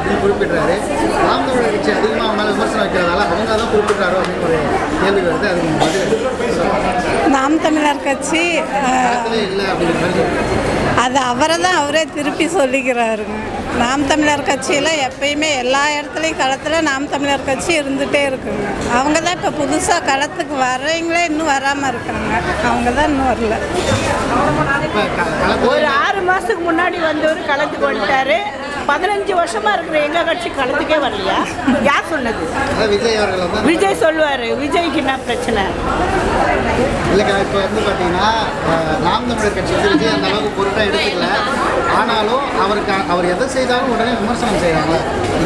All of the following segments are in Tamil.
அப்படின்னு குறிப்பிடுறாரு. நாம் தமிழர் கட்சி அதிகமாக அவங்க மேலே விமர்சனம் வைக்கிறதால அவங்க தான் குறிப்பிட்றாரோ அப்படின்னு ஒரு கேள்வி வருது. அது நீங்கள் பதில் நாம் தமிழர் கட்சி இல்லை அப்படிங்கிற மாதிரி. அது அவரை தான் அவரே திருப்பி சொல்லிக்கிறாருங்க நாம் தமிழர் கட்சியில் எப்பயுமே எல்லா இடத்துலையும் களத்தில் நாம் தமிழர் கட்சி இருந்துகிட்டே இருக்குங்க அவங்க தான் இப்போ புதுசாக களத்துக்கு வர்றவங்களே இன்னும் வராமல் இருக்காங்க. அவங்க தான் இன்னும் வரல. ஒரு ஆறு மாதத்துக்கு முன்னாடி வந்தவர் களத்துக்கு வந்துட்டாரு. பதினஞ்சு வருஷமா இருக்கிற எங்க கட்சி களத்துக்கே வரலையா? யார் சொன்னது? விஜய் விஜய் சொல்லுவாரு விஜய்க்கு என்ன பிரச்சனை? இல்லைக்கா இப்போ வந்து பார்த்தீங்கன்னா நாம் தமிழர் கட்சி விஜய் அந்த அளவுக்கு பொருட்டாக எடுத்துக்கல. ஆனாலும் அவருக்கு அவர் எதை செய்தாலும் உடனே விமர்சனம் செய்கிறாங்க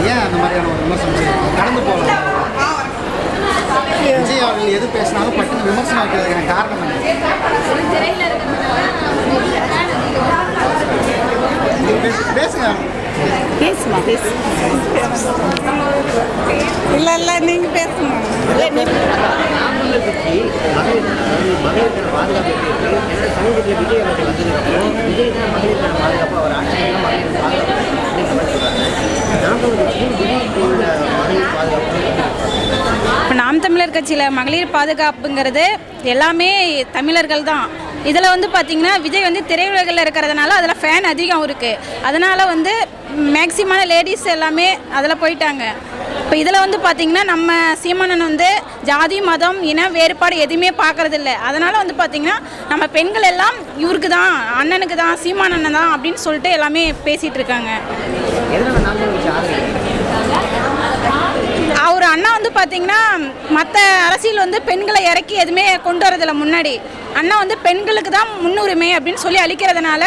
ஏன் அந்த மாதிரியான ஒரு விமர்சனம் செய்யறாங்க கடந்து போகலாம் விஜய் அவர்கள் எது பேசினாலும் பட்டுன்னு விமர்சனம் வைக்கிறதுக்கான காரணம் என்ன நீங்க பேசு- பேசுங்க பேசுமா பேசு இல்லை இல்லை நீங்கள் பேசுங்க இப்போ நாம் தமிழர் கட்சியில் மகளிர் பாதுகாப்புங்கிறது எல்லாமே தமிழர்கள் தான். இதில் வந்து பார்த்திங்கன்னா விஜய் வந்து திரையுலகில் இருக்கிறதுனால அதில் ஃபேன் அதிகம் இருக்குது அதனால் வந்து மேக்சிமான லேடிஸ் எல்லாமே அதில் போயிட்டாங்க. இப்போ இதில் வந்து பார்த்திங்கன்னா நம்ம சீமானன் வந்து ஜாதி மதம் இன வேறுபாடு எதுவுமே பார்க்கறதில்ல. அதனால் வந்து பார்த்திங்கன்னா நம்ம பெண்கள் எல்லாம் இவருக்கு தான் அண்ணனுக்கு தான் சீமானண்ணன் தான் அப்படின்னு சொல்லிட்டு எல்லாமே பேசிகிட்டு இருக்காங்க. பார்த்தீங்கன்னா மற்ற அரசியல் வந்து பெண்களை இறக்கி எதுவுமே கொண்டு வரதில்ல முன்னாடி. அண்ணா வந்து பெண்களுக்கு தான் முன்னுரிமை அப்படின்னு சொல்லி அளிக்கிறதுனால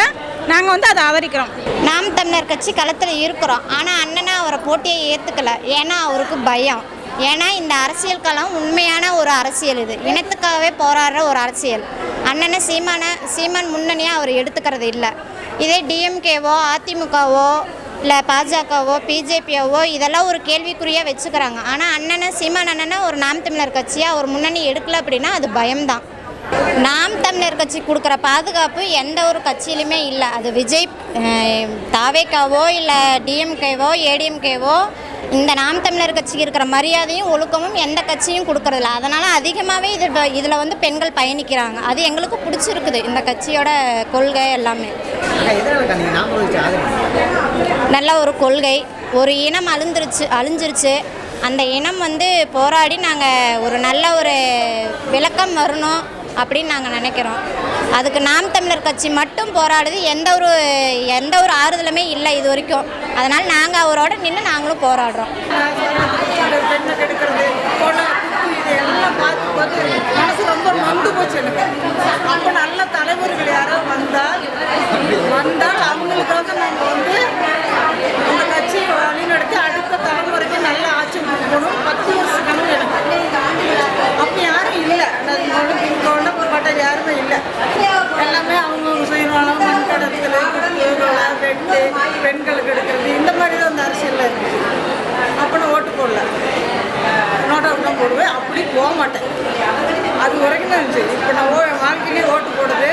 நாங்கள் வந்து அதை ஆதரிக்கிறோம். நாம் தமிழர் கட்சி களத்தில் இருக்கிறோம். ஆனால் அண்ணனா அவரை போட்டியை ஏற்றுக்கல ஏன்னா அவருக்கு பயம். ஏன்னா இந்த அரசியல் களம் உண்மையான ஒரு அரசியல் இது. இனத்துக்காகவே போராடுற ஒரு அரசியல். அண்ணனை சீமான சீமான் முன்னணியாக அவர் எடுத்துக்கிறது இல்லை. இதே டிஎம்கேவோ அதிமுகவோ இல்லை பாஜகவோ பிஜேபியாவோ இதெல்லாம் ஒரு கேள்விக்குறியாக வச்சுக்கிறாங்க. ஆனால் அண்ணனை சீமான் அண்ணனை ஒரு நாம் தமிழர் கட்சியாக ஒரு முன்னணி எடுக்கல அப்படின்னா அது பயம்தான். நாம் தமிழர் கட்சி கொடுக்குற பாதுகாப்பு எந்த ஒரு கட்சியிலுமே இல்லை. அது விஜய் தாவேக்காவோ இல்லை டிஎம்கேவோ ஏடிஎம்கேவோ இந்த நாம் தமிழர் கட்சிக்கு இருக்கிற மரியாதையும் ஒழுக்கமும் எந்த கட்சியும் கொடுக்கறதில்ல. அதனால் அதிகமாகவே இது இதில் வந்து பெண்கள் பயணிக்கிறாங்க. அது எங்களுக்கு பிடிச்சிருக்குது இந்த கட்சியோட கொள்கை எல்லாமே. நல்ல ஒரு கொள்கை. ஒரு இனம் அழிஞ்சிருச்சு அழிஞ்சிருச்சு. அந்த இனம் வந்து போராடி நாங்கள் ஒரு நல்ல ஒரு விளக்கம் வரணும் அப்படின்னு நாங்கள் நினைக்கிறோம். அதுக்கு நாம் தமிழர் கட்சி மட்டும் போராடுது எந்த ஒரு எந்த ஒரு ஆறுதலுமே இல்லை இது வரைக்கும். அதனால் நாங்கள் அவரோட நின்று நாங்களும் போராடுறோம் பெண்ணை கெடுக்கிறது கொலை குத்து இது எல்லாம் பார்த்து பார்த்து மனசு ரொம்ப நொந்து போச்சு எனக்கு அப்போ நல்ல தலைவர்கள் யாரோ வந்தால் வந்தால் அவங்களுக்காக நாங்கள் வந்து அந்த கட்சியை வழிநடத்தி அடுத்த தலைமுறைக்கு நல்ல ஆட்சி கொடுக்கணும் பத்து வருஷ கனவு எனக்கு அப்போ யாரும் இல்லை இங்கோட இங்கோட பட்டது யாருமே இல்லை எல்லாமே அவங்கவுங்க சுயநலம் மண் கடத்தல் குத்து கொலை வெட்டு பெண்களுக்கு எடுக்கிறது இந்த மாதிரி தான் அந்த அரசியலில் இருந்துச்சு அப்போ நான் ஓட்டு போடல நோட்டா தான் போடுவேன் அப்படி போக மாட்டேன் அது வரைக்கும் தான் இருந்துச்சு. இப்போ நான் ஓ வாழ்க்கையிலே ஓட்டு போடுறது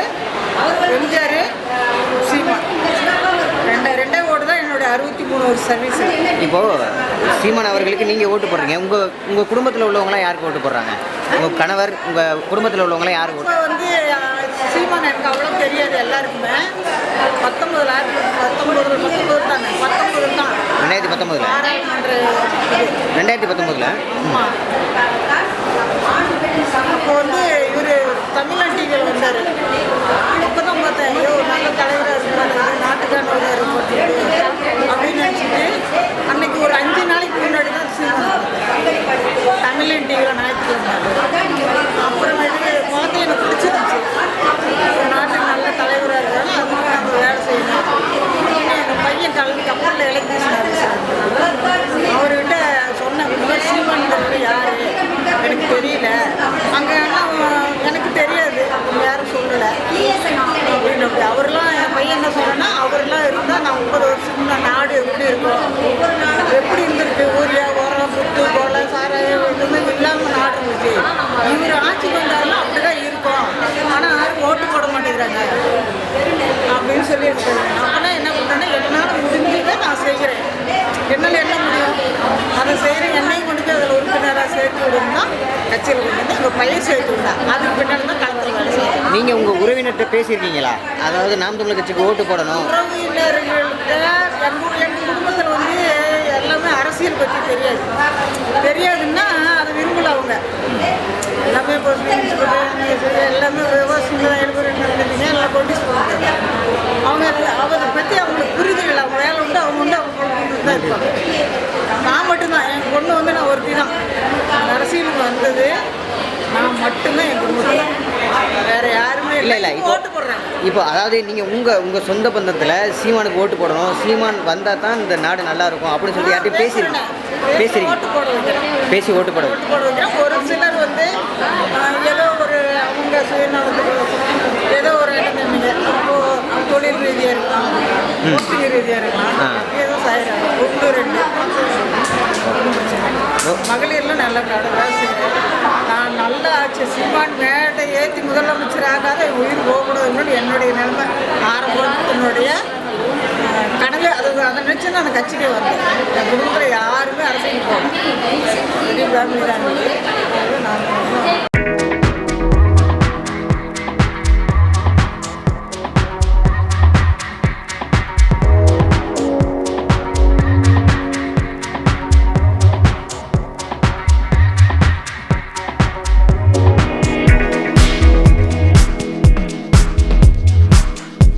எம்ஜிஆர் சீமா ரெண்டே ரெண்டே ஓட்டு தான் என்னுடைய அறுபத்தி மூணு வருஷம் சர்வீஸ். இப்போ சீமான் அவர்களுக்கு நீங்க ஓட்டு போடுறீங்க. உங்க உங்க குடும்பத்தில் உள்ளவங்களாம் யாருக்கு ஓட்டு போடுறாங்க? உங்க கணவர் உங்க குடும்பத்தில் உள்ளவங்களாம் யாருக்கு ஓட்டு வந்து சீமான் எனக்கு அவ்வளோ தெரியாது எல்லாருக்குமே. பத்தொம்பதுல ஆயிரத்தி பத்தொம்பது பத்தொம்பது தானே. பத்தொம்பது தான். ரெண்டாயிரத்தி பாராளுமன்ற ரெண்டாயிரத்தி பத்தொன்பதுல? அப்போ வந்து இவர் தமிழன் டிவியில் வந்தார் அப்போ தான் பார்த்தேன் ஐயோ நல்ல தலைவராக இருப்பார் நாட்டுக்கானவராக இருப்பார் அப்படின்னு நினச்சிட்டு அன்னைக்கு ஒரு அஞ்சு நாளைக்கு முன்னாடி தான் சீமான் தமிழன் டிவியில் ஞாயிற்றுக்கிழமை அப்புறமேட்டு பார்த்து எனக்கு பிடிச்சிருந்துச்சு ஒரு நாட்டுக்கு நல்ல தலைவராக இருக்காங்க அதுக்கு நம்ம வேலை செய்யணும் எங்கள் பையன் கல்வி கப்பலில் எலக்ட்ரிஷன் அவர்கிட்ட சொன்னேன் இந்த மாதிரி சீமான்ங்கிறது யார் எனக்கு தெரியல அங்கே எனக்கு தெரியாது யாரும் சொல்லலை அப்படின்னு அப்படி அவர்லாம் என் பையன் என்ன சொன்னா அவர்லாம் இருந்தால் நான் முப்பது வருஷம் முன்ன நாடு எப்படி இருக்கும் எப்படி இருந்திருக்கு ஊரியா உரம் புத்து கொலை சாராயம் எதுவுமே இல்லாமல் நாடு இருந்துச்சு இவர் ஆட்சிக்கு வந்தாலும் அப்படி தான் இருக்கும் ஆனால் யாரும் ஓட்டு போட மாட்டேங்கிறாங்க அப்படின்னு சொல்லி இருக்காங்க அப்போனா என்ன பண்ணுறாங்க உடனே என்னால் முடிஞ்சதை நான் செய்கிறேன் என்னால் என்ன முடியும் அதை செய்கிறேன் என்னையும் கொண்டு போய் அதில் உறுப்பினராக சேர்த்து விடுன்னா கட்சியில் கொண்டு வந்து எங்கள் பையன் சேர்த்து அதுக்கு பின்னாடி தான் களத்தில் வேலை செய்யணும் நீங்கள் உங்கள் உறவினர்கிட்ட பேசியிருக்கீங்களா? அதாவது நாம் தமிழர் கட்சிக்கு ஓட்டு போடணும். உறவினர்கள்ட்ட எங்கள் எங்கள் குடும்பத்தில் வந்து எல்லாமே அரசியல் பற்றி தெரியாது தெரியாதுன்னா அதை விரும்பல அவங்க எல்லாமே இப்போ எல்லாமே விவசாயம் தான் எல்லாம் கொண்டு சொல்லுவாங்க அவங்க அதை பற்றி அவங்களுக்கு புரிதல் இல்லை. அவங்க வேலை உண்டு அவங்க உண்டு அவங்க தான் இருப்பாங்க நான் மட்டும்தான் என் பொண்ணு வந்து நான் ஒருத்தி தான் அரசியலுக்கு வந்தது நான் மட்டும்தான் என் குடும்பத்தில் வேற யாருமே இல்லை. இல்லை ஓட்டு போடுறாங்க. இப்போ அதாவது நீங்கள் உங்கள் உங்கள் சொந்த பந்தத்தில் சீமானுக்கு ஓட்டு போடணும். சீமான் வந்தால் தான் இந்த நாடு நல்லா இருக்கும் அப்படின்னு சொல்லி யார்ட்டையும் பேசியிருக்கீங்க ஓட்டு பேசுறீங்க போட வைக்கிறேன் பேசி ஓட்டு போட. ஓட்டு போட வைக்கிறேன் ஒரு சிலர் வந்து ஏதோ ஒரு அவங்க சுயநலத்துக்கு ஏதோ ஒரு தொழில் ரீதியாக இருக்கலாம். போஸ்டிங் ரீதியாக இருக்கலாம். ஏதோ செய்கிறாங்க ஒன்று ரெண்டு. மகளிர்லாம் நல்ல கடை நான் நல்ல ஆட்சி சீமான் மேடை ஏற்றி முதலமைச்சர் ஆகாத உயிர் போகக்கூடாதுன்னு என்னுடைய நிலைமை. ஆரம்பத்தினுடைய ஆஹ், அது அதை நினச்சி நான் அந்த கட்சிக்கே வந்தேன். என் குடும்பத்தில் யாருமே அரசியல் போகணும்